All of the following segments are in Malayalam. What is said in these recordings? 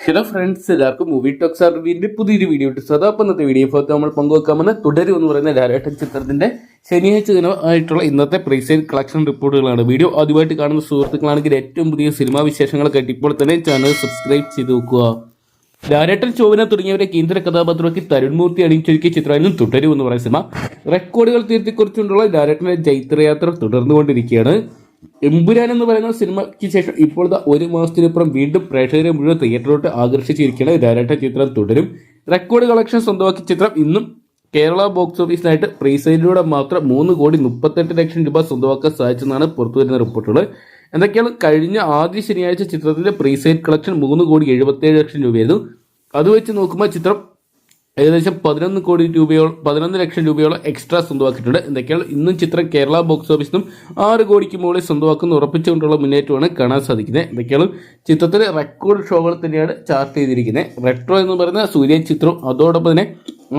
ഹലോ ഫ്രണ്ട്സ് എല്ലാവർക്കും മൂവി ടോക്സ് അറിവിന്റെ പുതിയൊരു വീഡിയോ ഇട്ട് സദാ ഇന്നത്തെ വീഡിയോ ഫോർത്ത് നമ്മൾ പങ്കുവെക്കാമെന്ന് തുടരും എന്ന് പറയുന്ന ഡയറക്ടർ ചിത്രത്തിന്റെ ശനിയാഴ്ച ദിനം ആയിട്ടുള്ള ഇന്നത്തെ പ്രീസെയിൽ കളക്ഷൻ റിപ്പോർട്ടുകളാണ് വീഡിയോ ആദ്യമായിട്ട് കാണുന്ന സുഹൃത്തുക്കളാണെങ്കിൽ ഏറ്റവും പുതിയ സിനിമാ വിശേഷങ്ങളൊക്കെ ഇപ്പോൾ തന്നെ ചാനൽ സബ്സ്ക്രൈബ് ചെയ്ത് നോക്കുക. ഡയറക്ടർ ചോവന തുടങ്ങിയവരെ കേന്ദ്ര കഥാപാത്രമാക്കി തരുൺമൂർത്തി അണിയിച്ചൊരുക്കിയ ചിത്രമായിരുന്നു തുടരും എന്ന് പറയുന്ന സിനിമ റെക്കോർഡുകൾ തിരുത്തിക്കുറിച്ചുകൊണ്ടുള്ള ഡയറക്ടറുടെ ജൈത്രയാത്ര തുടർന്നുകൊണ്ടിരിക്കുകയാണ്. എമ്പുരാൻ എന്ന് പറയുന്ന സിനിമയ്ക്ക് ശേഷം ഇപ്പോഴത്തെ ഒരു മാസത്തിനപ്പുറം വീണ്ടും പ്രേക്ഷകരെ മുഴുവൻ തിയേറ്ററിലോട്ട് ആകർഷിച്ചിരിക്കുന്ന ഡയറക്ടർ ചിത്രം തുടരും. റെക്കോർഡ് കളക്ഷൻ സ്വന്തമാക്കിയ ചിത്രം ഇന്നും കേരള ബോക്സ് ഓഫീസിനായിട്ട് പ്രീസെയിലൂടെ മാത്രം മൂന്ന് കോടി മുപ്പത്തെട്ട് ലക്ഷം രൂപ സ്വന്തമാക്കാൻ സാധിച്ചെന്നാണ് പുറത്തുവരുന്ന റിപ്പോർട്ടുകൾ. എന്തൊക്കെയാണ് കഴിഞ്ഞ ആദ്യ ശനിയാഴ്ച ചിത്രത്തിന്റെ പ്രീസെയിൽ കളക്ഷൻ മൂന്ന് കോടി എഴുപത്തേഴ് ലക്ഷം രൂപയായിരുന്നു. അത് വെച്ച് നോക്കുമ്പോൾ ചിത്രം ഏകദേശം പതിനൊന്ന് കോടി രൂപയോളം പതിനൊന്ന് ലക്ഷം രൂപയോളം എക്സ്ട്രാ സ്വന്തമാക്കിയിട്ടുണ്ട്. എന്തൊക്കെയാണ്? ഇന്നും ചിത്രം കേരള ബോക്സ് ഓഫീസിനും ആറ് കോടിക്ക് മുകളിൽ സ്വന്തമാക്കുന്ന ഉറപ്പിച്ചുകൊണ്ടുള്ള മുന്നേറ്റമാണ് കാണാൻ സാധിക്കുന്നത്. എന്തൊക്കെയാണ്? ചിത്രത്തിൽ റെക്കോർഡ് ഷോകൾ തന്നെയാണ് ചാർട്ട് ചെയ്തിരിക്കുന്നത്. റെട്രോ എന്ന് പറയുന്ന സൂര്യൻ ചിത്രവും അതോടൊപ്പം തന്നെ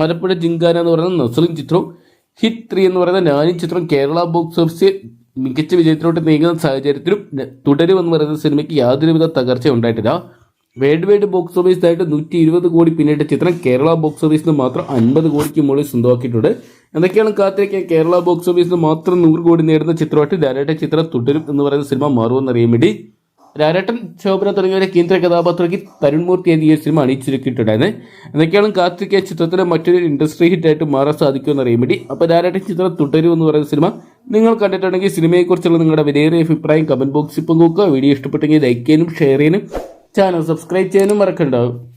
ആലപ്പുഴ ജിങ്കാന എന്ന് പറയുന്ന നസ്ലിൻ ചിത്രവും ഹിറ്റ് ത്രീ എന്ന് പറയുന്ന നാനി ചിത്രം കേരള ബോക്സ് ഓഫീസിൽ മികച്ച വിജയത്തിലോട്ട് നീങ്ങുന്ന സാഹചര്യത്തിലും തുടരുമെന്ന് പറയുന്ന സിനിമയ്ക്ക് യാതൊരുവിധ തകർച്ച ഉണ്ടായിട്ടില്ല. വേൾഡ് വൈഡ് ബോക്സ് ഓഫീസായിട്ട് നൂറ്റി ഇരുപത് കോടി പിന്നിട്ട ചിത്രം കേരള ബോക്സ് ഓഫീസിന് മാത്രം അൻപത് കോടിക്ക് മുകളിൽ സ്വന്തമാക്കിയിട്ടുണ്ട്. എന്തൊക്കെയാണ് കാത്തിരിക്കാൻ കേരള ബോക്സ് ഓഫീസിന് മാത്രം നൂറ് കോടി നേടുന്ന ചിത്രമായിട്ട് ഡയറക്ടർ ചിത്രം തുടരും എന്ന് പറയുന്ന സിനിമ മാറുമെന്ന് അറിയാൻ വേണ്ടി രാരാട്ടൻ ശോഭന തുടങ്ങിയവരെ കേന്ദ്ര കഥാപാത്രമാക്കി തരുൺമൂർത്തി എന്നീ സിനിമ അണിയിച്ചൊരുക്കിയിട്ടുണ്ടായിരുന്നു. എന്തൊക്കെയാണ് കാത്തിരിക്കാൻ ചിത്രത്തിന് മറ്റൊരു ഇൻഡസ്ട്രി ഹിറ്റായിട്ട് മാറാൻ സാധിക്കുമെന്ന് അറിയാൻ വേണ്ടി. അപ്പോൾ രാരാട്ടൻ ചിത്രം തുടരും എന്ന് പറയുന്ന സിനിമ നിങ്ങൾ കണ്ടിട്ടുണ്ടെങ്കിൽ സിനിമയെക്കുറിച്ചുള്ള നിങ്ങളുടെ വിലയേറിയ അഭിപ്രായം കമന്റ് ബോക്സിൽ പങ്കുവെക്കുക വീഡിയോ ഇഷ്ടപ്പെട്ടെങ്കിൽ ലൈക്ക് ചെയ്യാനും ഷെയർ ചെയ്യാനും ചാനൽ സബ്സ്ക്രൈബ് ചെയ്യാനും മറക്കണ്ടാവും